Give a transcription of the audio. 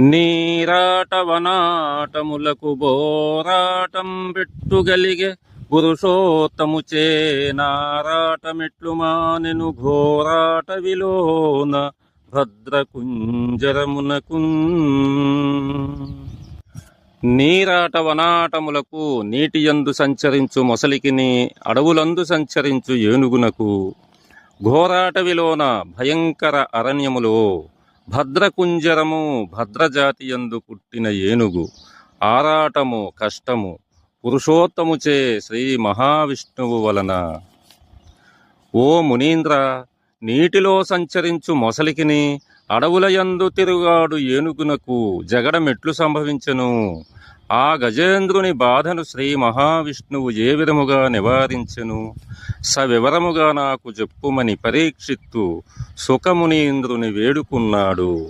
నీరాటవనాటములకు బోరాటం పెట్టుగలిగే పురుషోత్తము చే నారాటమెట్లు మానెను ఘోరాట విలోన భద్రకుంజరమునకు. నీరాట వనాటములకు నీటియందు సంచరించు మొసలికిని అడవులందు సంచరించు ఏనుగునకు. ఘోరాటవిలోన భయంకర అరణ్యములో భద్రకుంజరము భద్రజాతియందు పుట్టిన ఏనుగు ఆరాటము కష్టము పురుషోత్తముచే శ్రీ మహావిష్ణువు వలన. ఓ మునీంద్ర నీటిలో సంచరించు మొసలికిని అడవులయందు తిరుగాడు ఏనుగునకు జగడమెట్లు సంభవించెను. ఆ గజేంద్రుని బాధను శ్రీ మహావిష్ణువు ఏ విధముగా నివారించెను? సవివరముగా నాకు చెప్పుమని పరీక్షిత్తు సుఖమునీంద్రుని వేడుకున్నాడు.